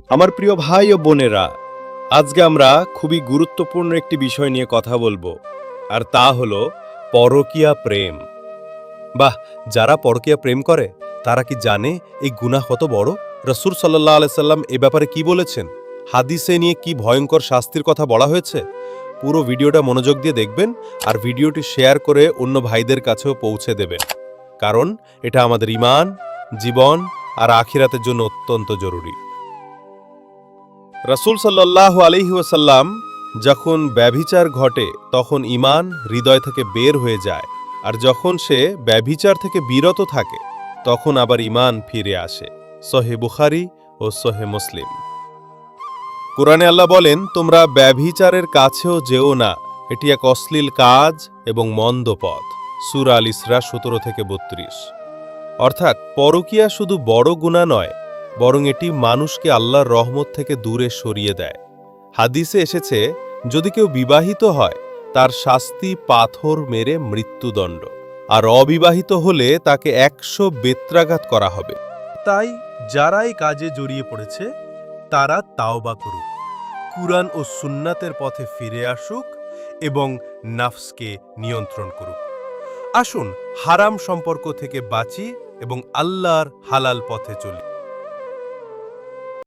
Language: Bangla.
আমার প্রিয় ভাই ও বোনেরা, আজকে আমরা খুবই গুরুত্বপূর্ণ একটি বিষয় নিয়ে কথা বলব, আর তা হলো পরকীয়া প্রেম। বাহ, যারা পরকীয়া প্রেম করে, তারা কি জানে এই গুনাহ কত বড়? রসুল সাল্লাহ আলাইসাল্লাম এ ব্যাপারে কি বলেছেন? হাদিসে নিয়ে কি ভয়ঙ্কর শাস্তির কথা বলা হয়েছে? পুরো ভিডিওটা মনোযোগ দিয়ে দেখবেন, আর ভিডিওটি শেয়ার করে অন্য ভাইদের কাছেও পৌঁছে দেবেন। কারণ এটা আমাদের ইমান জীবন, আর আখিরাতের জন্য অত্যন্ত জরুরি। রাসূল সাল্লাহ আলহি ওসাল্লাম যখন ব্যভিচার ঘটে, তখন ইমান হৃদয় থেকে বের হয়ে যায়। আর যখন সে ব্যভিচার থেকে বিরত থাকে, তখন আবার ইমান ফিরে আসে। সহে বুখারি ও সহে মুসলিম। কোরআনে আল্লাহ বলেন, তোমরা ব্যভিচারের কাছেও যেও না। এটি এক অশ্লীল কাজ এবং মন্দ পথ। সুরা আল ইসরা সতেরো থেকে বত্রিশ। অর্থাৎ পরকিয়া শুধু বড় গুণা নয় বরং এটি মানুষকে আল্লাহর রহমত থেকে দূরে সরিয়ে দেয়। হাদিসে এসেছে, যদি কেউ বিবাহিত হয়, তার শাস্তি পাথর মেরে মৃত্যুদণ্ড। আর অবিবাহিত হলে তাকে একশো বেত্রাঘাত করা হবে। তাই যারা এই কাজে জড়িয়ে পড়েছে, তারা তাওবা করুক। কুরআন ও সুন্নাতের পথে ফিরে আসুক এবং নাফসকে নিয়ন্ত্রণ করুক। আসুন হারাম সম্পর্ক থেকে বাঁচি এবং আল্লাহর হালাল পথে চলি।